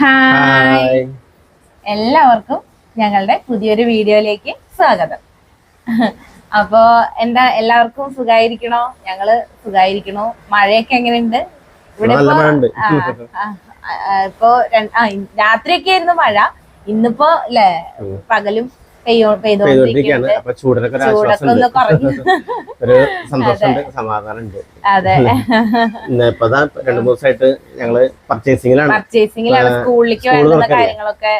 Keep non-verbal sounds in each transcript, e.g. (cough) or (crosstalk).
Hi എല്ലാവർക്കും ഞങ്ങളുടെ പുതിയൊരു വീഡിയോയിലേക്ക് സ്വാഗതം. അപ്പോ എന്താ എല്ലാവർക്കും സുഖായിരിക്കണോ? ഞങ്ങൾ സുഖായിരിക്കണോ. മഴയൊക്കെ എങ്ങനെയുണ്ട്? ഇവിടെ ഇപ്പോ രാത്രിയൊക്കെ ആയിരുന്നു മഴ. ഇന്നിപ്പോ അല്ലേ. പകലും പെയ്തോണ്ടിരിക്കുകയാണ്. അപ്പൊ ചൂടിനൊക്കെ ഒരു ചൂടൊക്കെ ആശ്വാസം (laughs) ഒരു സന്തോഷമുണ്ട് സമാധാനമുണ്ട്. അതെ. (laughs) ഇപ്പതാ രണ്ടു മൂന്ന് ദിവസമായിട്ട് ഞങ്ങൾ പർച്ചേസിംഗിലാണ് പർച്ചേസിംഗിലാണ് സ്കൂളിലേക്ക് വേണ്ടുന്ന കാര്യങ്ങളൊക്കെ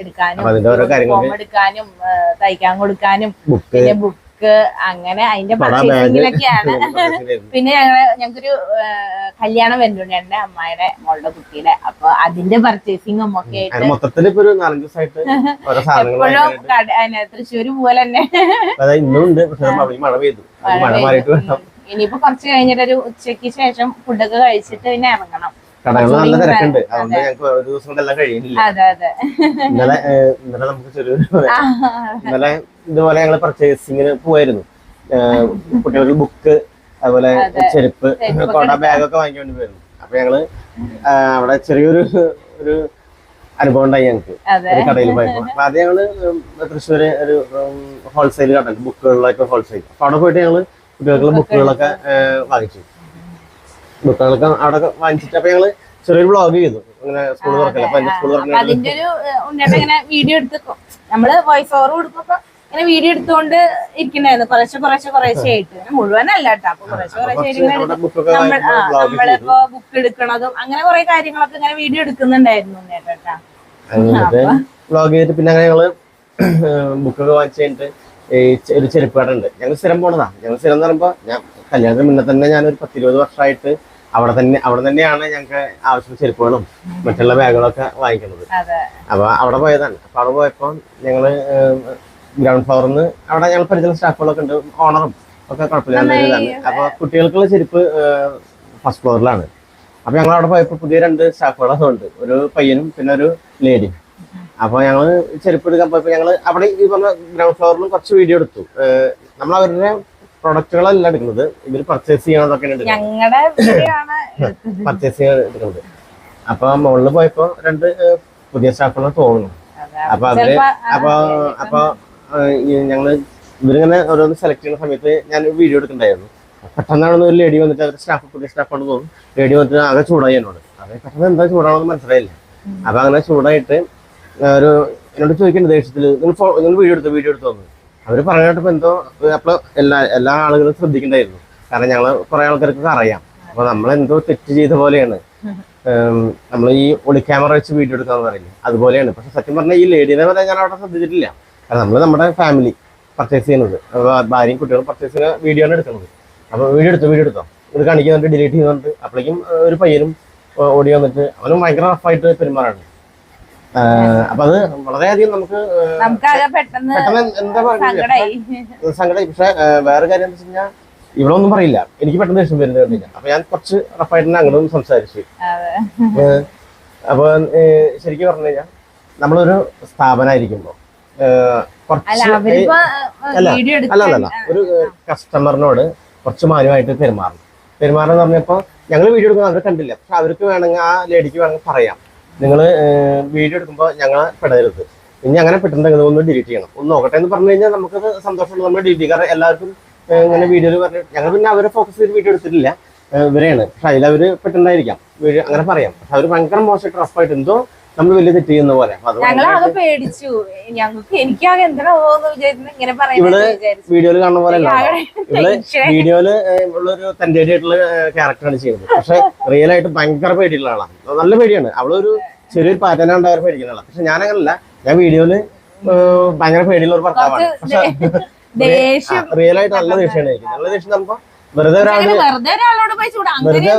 എടുക്കാനും എടുക്കാനും തയ്ക്കാൻ കൊടുക്കാനും പിന്നെ ബുക്ക് അങ്ങനെ അതിന്റെ പർച്ചേസിങ്ങിലൊക്കെയാണ് (laughs) പിന്നെ ഞങ്ങൾ ഞങ്ങൾക്കൊരു കല്യാണം വരുന്നുണ്ട് എന്റെ അമ്മായിടെ മോളുടെ കുട്ടിയുടെ. അപ്പൊ അതിന്റെ പർച്ചേസിങ്ങും ഒക്കെ ആയിട്ട് മൊത്തത്തിൽ (laughs) എപ്പോഴും തൃശ്ശൂര് പോലെ തന്നെ. മഴ പെയ്തു. മഴ മാറിയിട്ട് വേണം. ഇനിയിപ്പോ കുറച്ച് കഴിഞ്ഞിട്ട് ഒരു ഉച്ചയ്ക്ക് ശേഷം ഫുഡൊക്കെ കഴിച്ചിട്ട് പിന്നെ ഇറങ്ങണം. കടകളിൽ നല്ല തിരക്കുണ്ട്. അതെ. അതുകൊണ്ട് ഞങ്ങൾക്ക് ഒരു ദിവസം കഴിയുന്നില്ല ഇന്നലെ നമുക്ക് ചെറിയൊരു ഇന്നലെ ഇതുപോലെ ഞങ്ങൾ പർച്ചേസിങ്ങിന് പോയായിരുന്നു കുട്ടികൾക്ക് ബുക്ക് അതുപോലെ അതെ. ചെരുപ്പ് കൊട. ബാഗൊക്കെ വാങ്ങിക്കൊണ്ട് പോയിരുന്നു. അപ്പൊ ഞങ്ങൾ അവിടെ ചെറിയൊരു ഒരു അനുഭവം ഉണ്ടായി ഞങ്ങൾക്ക് ഒരു കടയിൽ പോയപ്പോ. അപ്പൊ അത് ഞങ്ങൾ തൃശ്ശൂര് ഒരു ഹോൾസെയിൽ കട ബുക്കുകളിലൊക്കെ ഹോൾസെയിൽ അപ്പൊ അവിടെ പോയിട്ട് ഞങ്ങൾ കുട്ടികൾക്കുള്ള ബുക്കുകളൊക്കെ വാങ്ങിച്ചു. ബുക്കുകളൊക്കെ അവിടെ വാങ്ങിച്ചിട്ട് അപ്പൊ ഞങ്ങൾ ചെറിയൊരു ബ്ലോഗ് ചെയ്തു. അങ്ങനെ സ്കൂൾ തുറക്കല. അപ്പൊ എന്റെ സ്കൂൾ ഇങ്ങനെ വീഡിയോ എടുത്ത് നമ്മൾ വോയിസ് ഓവർ കൊടുക്കുമ്പോ ഇങ്ങനെ വീഡിയോ എടുത്തുകൊണ്ട് ഇരിക്കണായിരുന്നു. കുറേശ്ശെ കുറേശ്ശെ കുറേശ്ശെ ആയിട്ട്. മുഴുവനല്ല കേട്ടോ അപ്പൊ കുറേശ്ശെ കുറേശ്ശെ ബുക്കൊക്കെ നമ്മൾ ആ നമ്മളിപ്പോ ബുക്ക് എടുക്കണതും അങ്ങനെ കുറെ കാര്യങ്ങളൊക്കെ ഇങ്ങനെ വീഡിയോ എടുക്കുന്നുണ്ടായിരുന്നു കേട്ടോ വ്ളോഗ് ചെയ്തിട്ട് പിന്നെ അങ്ങനെ ഞങ്ങൾ ബുക്കൊക്കെ വായിച്ച് കഴിഞ്ഞിട്ട് ഒരു ചെരുപ്പാടുണ്ട് ഞങ്ങൾ സ്ഥിരം പോണതാ. ഞങ്ങൾ സ്ഥിരം എന്ന് പറയുമ്പോ ഞാൻ കല്യാണത്തിന് മുന്നേ തന്നെ ഞാൻ ഒരു പത്തിരുപത് വർഷമായിട്ട് അവിടെ തന്നെ അവിടെ തന്നെയാണ് ഞങ്ങൾക്ക് ആവശ്യം ചെരുപ്പുകളും മറ്റുള്ള ബാഗുകളൊക്കെ വാങ്ങിക്കുന്നത്. അതെ. അപ്പൊ അവിടെ പോയതാണ്. അപ്പൊ അവിടെ പോയപ്പോ ഞങ്ങൾ ഗ്രൗണ്ട് ഫ്ലോറിൽ നിന്ന് അവിടെ ഞങ്ങൾ പരിചയം സ്റ്റാഫുകളൊക്കെ ഉണ്ട് ഓണറും ഒക്കെ കുഴപ്പമില്ല ഇതാണ് അപ്പൊ കുട്ടികൾക്കുള്ള ചെരുപ്പ് ഫസ്റ്റ് ഫ്ലോറിലാണ് അപ്പൊ ഞങ്ങൾ അവിടെ പോയപ്പോ പുതിയ രണ്ട് സ്റ്റാഫുകളൊക്കെ ഉണ്ട് ഒരു പയ്യനും പിന്നെ ഒരു ലേഡിയും അപ്പൊ ഞങ്ങൾ ചെരുപ്പ് എടുക്കാൻ പോയപ്പോ ഞങ്ങൾ അവിടെ ഈ പറഞ്ഞ ഗ്രൗണ്ട് ഫ്ലോറിലും കുറച്ച് വീഡിയോ എടുത്തു. നമ്മൾ അവരുടെ പ്രൊഡക്റ്റുകളല്ല എടുക്കുന്നത്. ഇവർ പർച്ചേസ് ചെയ്യണതൊക്കെയാണ് പർച്ചേസ് ചെയ്യാൻ എടുക്കുന്നത്. അപ്പൊ മുകളിൽ പോയപ്പോ രണ്ട് പുതിയ സ്റ്റാഫുകളെ തോന്നുന്നു. അപ്പൊ അവർ അപ്പൊ അപ്പൊ ഞങ്ങൾ ഇവരിങ്ങനെ ഓരോന്ന് സെലക്ട് ചെയ്യുന്ന സമയത്ത് ഞാൻ ഒരു വീഡിയോ എടുക്കണ്ടായിരുന്നു പെട്ടെന്നാണ് ഒരു ലേഡി വന്നിട്ട് അവരുടെ സ്റ്റാഫ് പുതിയ സ്റ്റാഫാണ് തോന്നുന്നു ലേഡി വന്നിട്ട് ആകെ ചൂടായി എന്നോട്. അത് പെട്ടെന്ന് എന്താ ചൂടാണെന്ന് മനസ്സിലായില്ല. അപ്പൊ അങ്ങനെ ചൂടായിട്ട് ഒരു എന്നോട് ചോദിക്കേണ്ട ദേഷ്യത്തിൽ നിങ്ങൾ നിങ്ങൾ വീഡിയോ എടുത്തോ വീഡിയോ എടുത്തോ അവർ അവർ പറഞ്ഞിട്ടപ്പോ എന്തോ അപ്പോൾ എല്ലാ എല്ലാ ആളുകളും ശ്രദ്ധിക്കണ്ടായിരുന്നു. കാരണം ഞങ്ങൾ കുറെ ആൾക്കാർക്ക് അറിയാം. അപ്പൊ നമ്മൾ എന്തോ തെറ്റ് ചെയ്ത പോലെയാണ്. നമ്മൾ ഈ ഒളി ക്യാമറ വെച്ച് വീഡിയോ എടുക്കാന്ന് പറയുന്നത്. അതുപോലെയാണ്. പക്ഷെ സത്യം പറഞ്ഞാൽ ഈ ലേഡീനെ വരെ ഞാൻ അവിടെ ശ്രദ്ധിച്ചിട്ടില്ല. കാരണം നമ്മൾ നമ്മുടെ ഫാമിലി പർച്ചേസ് ചെയ്യുന്നത്. ഭാര്യയും കുട്ടികളും പർച്ചേസ് ചെയ്യുന്ന വീഡിയോ ആണ് എടുക്കുന്നത്. അപ്പോൾ വീഡിയോ എടുത്തോ വീഡിയോ എടുത്തോ? ഇത് കാണിക്കുന്നുണ്ട് ഡിലീറ്റ് ചെയ്യുന്നുണ്ട്. അപ്പോഴേക്കും ഒരു പയ്യനും ഓഡിയോ ഓടി വന്നിട്ട് അവനും ഭയങ്കര റഫായിട്ട് പെരുമാറാണ്. അപ്പൊ അത് വളരെയധികം നമുക്ക് പെട്ടെന്ന് എന്താ പറയുക പക്ഷെ വേറെ കാര്യം എന്താ വെച്ച് കഴിഞ്ഞാൽ ഇവളൊന്നും പറയില്ല. എനിക്ക് പെട്ടെന്ന് ദേഷ്യം വരുന്നത് കണ്ടില്ല അപ്പൊ ഞാൻ കുറച്ച് റഫായിട്ട് അങ്ങോട്ടും സംസാരിച്ചു. അതെ. അപ്പൊ ശരിക്കും പറഞ്ഞു കഴിഞ്ഞാൽ നമ്മളൊരു സ്ഥാപനമായിരിക്കുമ്പോ ഏഹ് അല്ല കുറച്ച് അല്ല, അല്ല അല്ല ഒരു കസ്റ്റമറിനോട് കുറച്ച് മാന്യമായിട്ട് പെരുമാറണം. പെരുമാറണം എന്ന് പറഞ്ഞപ്പോ ഞങ്ങൾ വീഡിയോ എടുക്കുന്നത് അവർ കണ്ടില്ല. പക്ഷെ അവർക്ക് വേണമെങ്കിൽ ആ ലേഡിക്ക് വേണമെങ്കിൽ പറയാം. നിങ്ങൾ വീഡിയോ എടുക്കുമ്പോൾ ഞങ്ങൾ പെടരുത്. ഇനി അങ്ങനെ പെട്ടിട്ടുണ്ടെങ്കിൽ ഒന്ന് ഡിലീറ്റ് ചെയ്യണം. ഒന്ന് നോക്കട്ടെ എന്ന് പറഞ്ഞു കഴിഞ്ഞാൽ നമുക്കത് സന്തോഷമുള്ള നമ്മൾ ഡിലീറ്റ് കാരണം എല്ലാവർക്കും ഇങ്ങനെ വീഡിയോയിൽ പറഞ്ഞു ഞങ്ങൾ പിന്നെ അവരെ ഫോക്കസ് ചെയ്ത് വീഡിയോ എടുത്തിട്ടില്ല. ഇവരെയാണ്. പക്ഷെ അതിൽ അവർ പെട്ടുണ്ടായിരിക്കാം അങ്ങനെ പറയാം. പക്ഷെ അവർ ഭയങ്കര മോശമായിട്ട് റഫായിട്ട് എന്തോ നമ്മൾ വലിയ തെറ്റ് ചെയ്യുന്ന പോലെ. അപ്പൊ അത് പേടിച്ചു. ഞങ്ങൾക്ക് എനിക്കാകെ എന്താണെന്ന് വിചാരിച്ചു ഇങ്ങനെ ഇവൾ വീഡിയോയിൽ കാണുന്ന പോലെ അല്ല. ഇവൾ. വീഡിയോയിൽ ഉള്ളൊരു തന്റെ ആയിട്ടുള്ള ക്യാരക്ടറാണ് ചെയ്യുന്നത്. പക്ഷെ റിയൽ ആയിട്ട് ഭയങ്കര പേടിയുള്ള ആളാണ്. നല്ല പേടിയാണ്. അവളൊരു ചെറിയൊരു പാറ്റേൺ ഉണ്ടാകാൻ പേടിക്കുന്ന ആളാണ്. പക്ഷെ ഞാൻ അങ്ങനല്ല ഞാൻ വീഡിയോയിൽ ഭയങ്കര പേടിയുള്ള ഒരു ഭർത്താവാണ്. പക്ഷെ (laughs) റിയൽ ആയിട്ട് നല്ല ദേഷ്യമാണ് എനിക്ക് നല്ല ദേഷ്യം നമുക്ക് വെറുതെ ഒരാളോട് വെറുതെ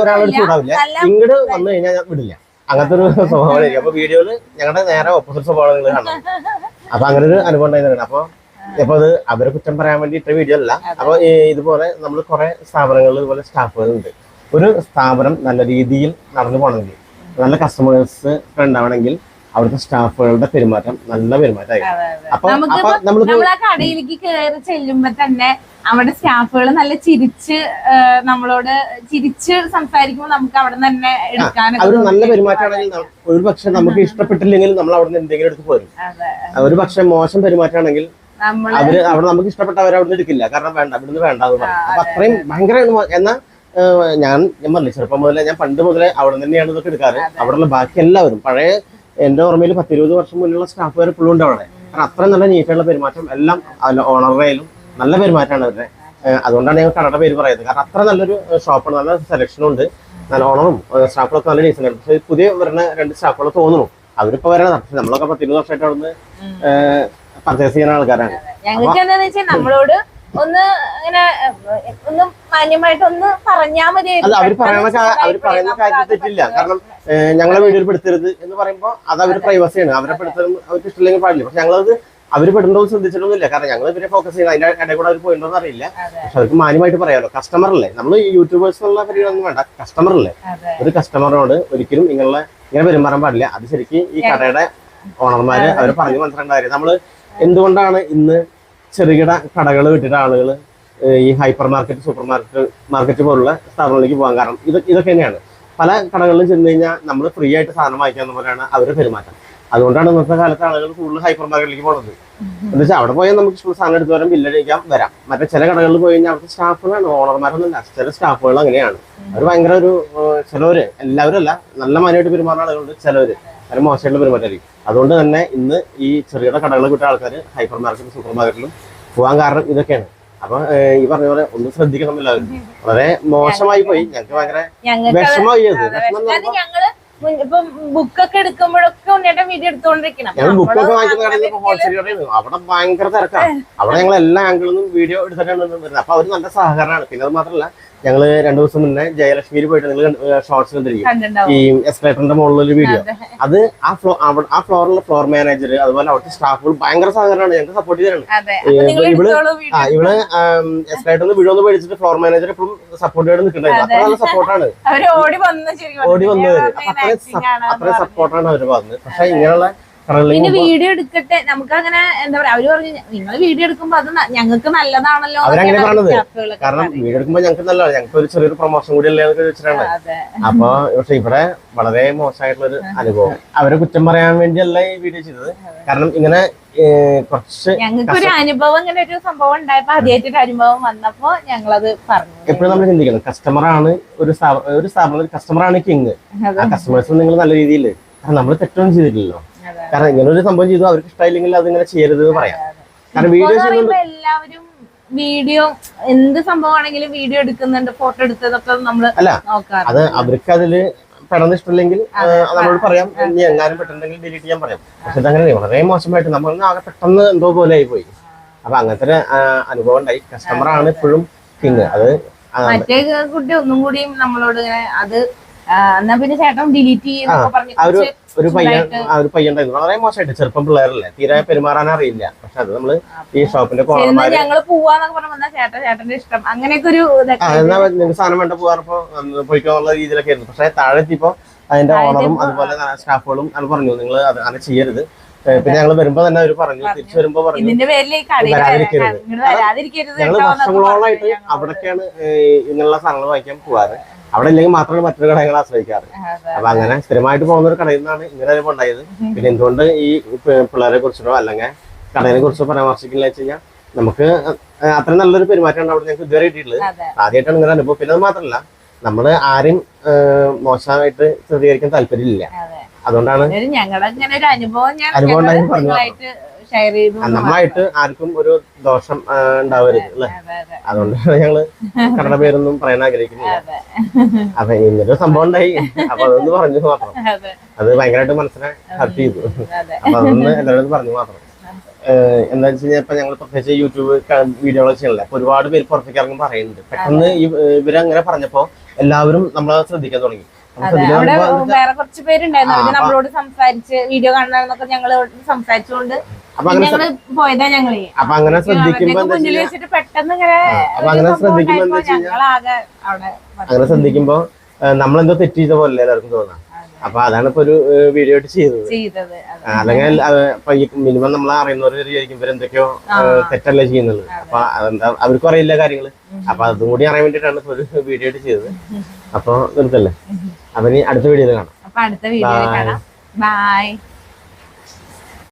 ഒരാളോട് ചൂടാവില്ല. ഇങ്ങോട്ട് വന്നു കഴിഞ്ഞാൽ ഞാൻ വിടില്ല. അങ്ങനത്തെ ഒരു സ്വഭാവമാണ് അപ്പൊ വീഡിയോയിൽ ഞങ്ങളുടെ നേരെ ഓപ്പോസിറ്റ് സ്വഭാവം നിങ്ങൾ കാണണം. (laughs) അപ്പൊ അങ്ങനെ ഒരു അനുഭവം ഉണ്ടായിരുന്നു അപ്പൊ അപ്പൊ അത് അവരെ കുറ്റം പറയാൻ വേണ്ടി ഇത്ര വീഡിയോ അല്ല. അപ്പൊ ഇതുപോലെ നമ്മൾ കുറെ സ്ഥാപനങ്ങൾ ഇതുപോലെ സ്റ്റാഫുകളുണ്ട്. ഒരു സ്ഥാപനം നല്ല രീതിയിൽ നടന്നു പോകണമെങ്കിൽ നല്ല കസ്റ്റമേഴ്സ് ഉണ്ടാവണമെങ്കിൽ അവിടുത്തെ സ്റ്റാഫുകളുടെ പെരുമാറ്റം നല്ല പെരുമാറ്റമായി. അപ്പൊ നമ്മൾ ആ കടയിലേക്ക് കയറി ചെല്ലുമ്പോ തന്നെ അവിടെ സ്റ്റാഫുകൾ നല്ല ചിരിച്ച് നമ്മളോട് ചിരിച്ച് സംസാരിക്കുമ്പോൾ നമുക്ക് അവിടെ തന്നെ എടുക്കാനൊക്കെ അവർ നല്ല. പെരുമാറ്റമാണെങ്കിൽ ഒരു പക്ഷെ നമുക്ക് ഇഷ്ടപ്പെട്ടില്ലെങ്കിൽ നമ്മൾ അവിടെ നിന്ന് എന്തെങ്കിലും എടുത്ത് പോരും. ഒരു പക്ഷെ മോശം പെരുമാറ്റമാണെങ്കിൽ അവർ അവിടെ നമുക്ക് ഇഷ്ടപ്പെട്ടവരെ അവിടെ എടുക്കില്ല. കാരണം വേണ്ട ഇവിടുന്ന് വേണ്ട എന്ന് പറയും. അപ്പൊ അത്രയും ഭയങ്കര എന്നാ ഞാൻ ഞാൻ പറഞ്ഞില്ല ചെറുപ്പം മുതലേ ഞാൻ പണ്ട് മുതലേ അവിടെ തന്നെയാണ് ഇതൊക്കെ എടുക്കാറ്. അവിടെയുള്ള ബാക്കി എല്ലാവരും പഴയ എന്റെ ഓർമ്മയിൽ പത്തിരുപത് വർഷം മുന്നിലുള്ള സ്റ്റാഫ് വരെ ഇപ്പോഴും ഉണ്ട് അവിടെ. കാരണം അത്ര നല്ല നീറ്റുള്ള പെരുമാറ്റം. എല്ലാം ഓണറുടെയിലും നല്ല പെരുമാറ്റമാണ് അവരുടെ. അതുകൊണ്ടാണ് ഞങ്ങൾ കടയുടെ പേര് പറയുന്നത്. കാരണം അത്ര നല്ലൊരു ഷോപ്പാണ് നല്ല സെലക്ഷനും ഉണ്ട്. നല്ല ഓണറും സ്റ്റാഫുകളൊക്കെ നല്ല ഡീസന്റ് പക്ഷേ പുതിയ വരുന്ന രണ്ട് സ്റ്റാഫുകൾ തോന്നുന്നു. അവരിപ്പോ വരണം പക്ഷെ നമ്മളൊക്കെ പത്തിരുപത് വർഷമായിട്ട് അവിടുന്ന് പർച്ചേസ് ചെയ്യുന്ന ആൾക്കാരാണ്. ഞങ്ങൾക്ക് എന്താണെന്ന് വെച്ചാൽ നമ്മളോട് ഒന്ന് ഇങ്ങനെ ഒന്ന് മാന്യമായിട്ട് ഒന്ന് പറഞ്ഞാ മതി അല്ല അവർ പറയുന്ന അവർ പറയുന്ന കാര്യം തെറ്റില്ല. കാരണം ഞങ്ങളെ വീഡിയോയിൽ പെടുത്തരുത് എന്ന് പറയുമ്പോൾ അത് അവർ പ്രൈവസിയാണ് അവരെ പെടുത്തലും അവർക്ക് ഇഷ്ടമില്ലെങ്കിൽ പാടില്ല. പക്ഷെ ഞങ്ങളത് അവർ പെടുന്നോ ശ്രദ്ധിച്ചിട്ടൊന്നുമില്ല. കാരണം ഞങ്ങൾ ഇവരെ ഫോക്കസ് ചെയ്യുന്നത് അതിന്റെ ഇടയിൽ കൂടെ അവർ പോയിട്ടുണ്ടോ അറിയില്ല. പക്ഷെ അവർക്ക് മാന്യമായിട്ട് പറയാമല്ലോ കസ്റ്റമർ അല്ലേ? നമ്മൾ യൂട്യൂബേഴ്സ് എന്നുള്ള പരിപാടിയൊന്നും വേണ്ട. കസ്റ്റമർ അല്ലേ? ഒരു കസ്റ്റമറിനോട് ഒരിക്കലും നിങ്ങളെ ഇങ്ങനെ പെരുമാറാൻ പാടില്ല. അത് ശരിക്കും ഈ കടയുടെ ഓണർമാര് അവർ പറഞ്ഞു മനസ്സിലാക്കേണ്ട കാര്യം. നമ്മൾ എന്തുകൊണ്ടാണ് ഇന്ന് ചെറുകിട കടകൾ വിട്ടിട്ട് ആളുകൾ ഈ hyper market super market market പോലുള്ള സ്ഥാപനങ്ങളിലേക്ക് പോകാൻ കാരണം ഇത് ഇതൊക്കെ തന്നെയാണ്. പല കടകളിലും ചെന്ന് കഴിഞ്ഞാൽ നമ്മൾ ഫ്രീ ആയിട്ട് സാധനം വാങ്ങിക്കാന്ന് പോലെയാണ് അവരുടെ പെരുമാറ്റം. അതുകൊണ്ടാണ് ഇന്നത്തെ കാലത്ത് ആളുകൾ കൂടുതൽ ഹൈപ്പർ മാർക്കറ്റിലേക്ക് പോകുന്നത് എന്ന് വെച്ചാൽ അവിടെ പോയാൽ നമുക്ക് ഇഷ്ടമുള്ള സാധനം എടുത്ത് വരാം ബില്ലടിക്കാം വരാം. മറ്റേ ചില കടകളിൽ പോയി കഴിഞ്ഞാൽ അവിടുത്തെ സ്റ്റാഫുകളാണ് ഓണർമാരൊന്നുമില്ല ചില സ്റ്റാഫുകൾ അങ്ങനെയാണ്. അവർ ഭയങ്കര ഒരു ചിലവര് എല്ലാവരും അല്ല നല്ല മാനമായിട്ട് പെരുമാറുന്ന ആളുകളുണ്ട് ചിലവര്. വളരെ മോശമായിട്ടുള്ള പെരുമാറ്റമായിരിക്കും. അതുകൊണ്ട് തന്നെ ഇന്ന് ഈ ചെറുകിട കടകളിൽ കിട്ടിയ ആൾക്കാർ ഹൈപ്പർ മാർക്കറ്റിലും സൂപ്പർ മാർക്കറ്റിലും പോകാൻ കാരണം ഇതൊക്കെയാണ്. അപ്പൊ ഈ പറഞ്ഞ പോലെ ഒന്ന് ശ്രദ്ധിക്കണം (laughs) വളരെ മോശമായി പോയി. ഞങ്ങൾക്ക് ഭയങ്കര വിഷമമായി ഞങ്ങൾ ഇപ്പം ബുക്കൊക്കെ എടുക്കുമ്പോഴൊക്കെ വീഡിയോ എടുത്തോണ്ടിരിക്കണം ഞങ്ങൾ ബുക്കൊക്കെ ഹോൾസെയിൽ അവിടെ ഭയങ്കര തിരക്കാണ് (laughs) അവിടെ ഞങ്ങൾ എല്ലാ ആംഗിളിൽ നിന്നും വീഡിയോ എടുത്തിട്ടാണ് വരുന്നത്. അപ്പൊ അവർ നല്ല സഹകരണമാണ്. പിന്നെ അത് മാത്രമല്ല ഞങ്ങൾ രണ്ടു ദിവസം മുന്നേ ജയലക്ഷ്മിയിൽ പോയിട്ട് നിങ്ങൾ ഷോർട്സ് കണ്ടിരിക്കും. ഈ എസ്കലേറ്ററിന്റെ മുകളിലൊരു വീഡിയോ അത്. ആ ഫ്ലോ ആ ഫ്ലോറിലെ ഫ്ലോർ മാനേജർ അതുപോലെ അവിടുത്തെ സ്റ്റാഫുകൾ ഭയങ്കര സഹകരണമാണ്. ഞങ്ങൾക്ക് സപ്പോർട്ട് നിങ്ങൾ ഇവൾ ആ ഇവൾ എസ്കലേറ്ററിന് വീഡിയോ ഒന്ന് മേടിച്ചിട്ട് ഫ്ലോർ മാനേജർ എപ്പോഴും സപ്പോർട്ട് ചെയ്ത് നിൽക്കുന്നുണ്ടായിരുന്നു. അത്ര നല്ല സപ്പോർട്ടാണ് ഓടി വന്നത് അത്ര അത്രയും. സപ്പോർട്ടാണ് അവർ പറഞ്ഞത് പക്ഷെ ഇങ്ങനെയുള്ള പിന്നെ വീഡിയോ എടുക്കട്ടെ നമുക്ക് അങ്ങനെ എന്താ പറയാ അവർ പറഞ്ഞു നിങ്ങൾ വീഡിയോ എടുക്കുമ്പോ അത് ഞങ്ങൾക്ക് നല്ലതാണല്ലോ അവരങ്ങനെ പറഞ്ഞത്. കാരണം വീഡിയോ എടുക്കുമ്പോ ഞങ്ങൾക്ക് നല്ലതാണ്. ഞങ്ങൾക്ക് ഒരു ചെറിയൊരു പ്രൊമോഷൻ കൂടി അല്ലേ എന്നൊക്കെ വെച്ചിട്ടാണ് അതെ. അപ്പൊ പക്ഷെ ഇവിടെ വളരെ മോശമായിട്ടുള്ള ഒരു അനുഭവം. അവരെ കുറ്റം പറയാൻ വേണ്ടിയല്ല ഈ വീഡിയോ ചെയ്തത്. കാരണം ഇങ്ങനെ കുറച്ച് ഞങ്ങൾക്ക് ഒരു അനുഭവം ഇങ്ങനെ ഒരു സംഭവം ഉണ്ടായപ്പോ ആദ്യമായിട്ടൊരു അനുഭവം വന്നപ്പോ ഞങ്ങളത് പറഞ്ഞു. എപ്പോഴും നമ്മൾ ചിന്തിക്കണം. കസ്റ്റമറാണ് ഒരു ഒരു സ്ഥാപനം കസ്റ്റമറാണ് കിങ് ആ കസ്റ്റമേഴ്സ് നിങ്ങൾ നല്ല രീതിയിൽ നമ്മൾ തെറ്റൊന്നും ചെയ്തിട്ടില്ലല്ലോ. കാരണം ഇങ്ങനെ ഒരു സംഭവം ചെയ്തു അവർക്ക് ഇഷ്ടമായില്ലെങ്കിൽ അത് ഇങ്ങനെ ചെയ്യരുത് എന്ന് പറയാം. കാരണം വീഡിയോ ചെയ്യുന്നുണ്ട് എല്ലാവരും വീഡിയോ എന്ത് സംഭവമാണെങ്കിലും വീഡിയോ എടുക്കുന്നുണ്ട് ഫോട്ടോ എടുത്തതൊക്കെ നമ്മൾ അല്ല, അത് അവർക്ക് അതിൽ പെടുന്ന ഇഷ്ടമില്ലെങ്കിൽ നമ്മളോട് പറയാം ഇനി എങ്ങാനും പെട്ടെന്നുണ്ടെങ്കിൽ ഡിലീറ്റ് ചെയ്യാൻ പറയാം. പക്ഷെ അങ്ങനെ വളരെ മോശമായിട്ട് നമ്മൾ ആകെ പെട്ടെന്ന് എന്തോ പോലെ ആയി പോയി അപ്പൊ അങ്ങനത്തെ ഒരു അനുഭവം ഉണ്ടായി. കസ്റ്റമർ ആണ് ഇപ്പോഴും കിങ് അത് മറ്റേ കുട്ടി ഒന്നും കൂടിയും നമ്മളോട് ഇങ്ങനെ അത് എന്നാ പിന്നെ ചേട്ടൻ ഡിലീറ്റ് പറഞ്ഞ് ഒരു പയ്യൻ ഒരു പയ്യൻ വളരെ മോശമായിട്ട് ചെറുപ്പം പിള്ളേരല്ലേ? തീരെ പെരുമാറാൻ അറിയില്ല. പക്ഷെ അത് നമ്മൾ ഈ ഷോപ്പിന്റെ ഞങ്ങൾ പോവാന്നൊക്കെ ചേട്ടൻ ചേട്ടന്റെ ഇഷ്ടം. അങ്ങനെയൊക്കെ ഒരു എന്നാ നിങ്ങൾക്ക് സാധനം വേണ്ട പോകാറപ്പോ പോയിക്കോന്നുള്ള രീതിയിലൊക്കെ ആയിരുന്നു. പക്ഷെ താഴെ എത്തിയപ്പോ അതിന്റെ ഓണറും അതുപോലെ സ്റ്റാഫുകളും അത് പറഞ്ഞു നിങ്ങൾ അത് അങ്ങനെ ചെയ്യരുത്. പിന്നെ ഞങ്ങൾ വരുമ്പോ തന്നെ അവർ പറഞ്ഞു തിരിച്ചു വരുമ്പോ പറഞ്ഞു വരാതിരിക്കരുത്. വർഷങ്ങളോളായിട്ട് ഞങ്ങൾ അവിടേക്കാണ് ഏ, ഇങ്ങനെയുള്ള സാധനങ്ങൾ വാങ്ങിക്കാൻ പോവാറ്. അവിടെ ഇല്ലെങ്കിൽ മാത്രമാണ് മറ്റൊരു കടകൾ ആശ്രയിക്കാറ്. അപ്പൊ അങ്ങനെ സ്ഥിരമായിട്ട് പോകുന്ന ഒരു കടയിൽ നിന്നാണ് ഇങ്ങനെ ഒരു ഉണ്ടായത് പിന്നെ എന്തുകൊണ്ട് ഈ പിള്ളേരെ കുറിച്ചിട്ടോ അല്ലെങ്കിൽ കടയെ കുറിച്ചോ പരാമർശിക്കില്ല വെച്ച് കഴിഞ്ഞാൽ നമുക്ക് അത്ര നല്ലൊരു പെരുമാറ്റമാണ് അവിടെ ഞങ്ങൾക്ക് ഇതുവരെ കിട്ടിയിട്ടുള്ളത്. ആദ്യമായിട്ടാണ് ഇങ്ങനെ അനുഭവം. പിന്നെ അത് മാത്രമല്ല നമ്മൾ ആരും മോശമായിട്ട് ചിത്രീകരിക്കാൻ താല്പര്യമില്ല. അതെ. അതുകൊണ്ടാണ് അനുഭവം അനുഭവം ഉണ്ടായി പറഞ്ഞു. ഷെയർ ചെയ്തു നമ്മളായിട്ട് ആർക്കും ഒരു ദോഷം ഉണ്ടാവരുത് അല്ലെ? അതെ അതെ അതുകൊണ്ടാണ് ഞങ്ങൾ കടന്ന പേരൊന്നും പറയാൻ ആഗ്രഹിക്കുന്നില്ല. അപ്പൊ ഇങ്ങനൊരു സംഭവം ഉണ്ടായി. അപ്പൊ അതൊന്ന് പറഞ്ഞു മാത്രം. അതെ. ഭയങ്കരമായിട്ട് മനസ്സിനെ ഹർട്ട് ചെയ്തു. അപ്പൊ അതൊന്ന് എല്ലാവരും പറഞ്ഞു മാത്രം. എന്താ വെച്ച് കഴിഞ്ഞാൽ ഇപ്പൊ ഞങ്ങൾ പ്രത്യേകിച്ച് യൂട്യൂബ് വീഡിയോകൾ ചെയ്യണല്ലേ അപ്പൊ ഒരുപാട് പേര് പുറത്തേക്ക് ഇറങ്ങി പറയുന്നുണ്ട്. പെട്ടെന്ന് ഇവരങ്ങനെ പറഞ്ഞപ്പോ എല്ലാവരും നമ്മളെ ശ്രദ്ധിക്കാൻ തുടങ്ങി. അവിടെ വേറെ കുറച്ച് പേരുണ്ടായിരുന്നു. അവർ നമ്മളോട് സംസാരിച്ച് വീഡിയോ കാണണമെന്നൊക്കെ ഞങ്ങളോട് സംസാരിച്ചുകൊണ്ട് ഞങ്ങൾ പോയതാ ഞങ്ങൾ. അപ്പൊ അങ്ങനെ ശ്രദ്ധിക്കുമ്പോ മുന്നിൽ വെച്ചിട്ട് പെട്ടെന്ന് ഇങ്ങനെ അപ്പൊ അങ്ങനെ ശ്രദ്ധിക്കുമ്പോ എന്താ ഉണ്ടായപ്പോ വെച്ച് കഴിഞ്ഞാൽ ഞങ്ങളാകെ അവിടെ അങ്ങനെ ശ്രദ്ധിക്കുമ്പോ നമ്മളെന്തോ തെറ്റ് ചെയ്ത പോലെ എല്ലാവർക്കും തോന്നാം. അപ്പൊ അതാണ് ഇപ്പൊ ഒരു വീഡിയോ ആയിട്ട് ചെയ്തത്. അല്ലെങ്കിൽ മിനിമം നമ്മൾ അറിയുന്നവർ വിചാരിക്കും ഇവരെന്തൊക്കെയോ തെറ്റല്ലേ ചെയ്യുന്നത്. അപ്പൊ അതെന്താ അവർക്കും അറിയില്ല കാര്യങ്ങൾ. അപ്പൊ അതും കൂടി അറിയാൻ വേണ്ടിട്ടാണ് ഇപ്പൊ ഒരു വീഡിയോ ആയിട്ട് ചെയ്തത്. അപ്പൊ നിർത്തല്ലേ? അപ്പൊ ഇനി അടുത്ത വീഡിയോ കാണാം. അടുത്ത വീഡിയോയിൽ കാണാം. ബൈ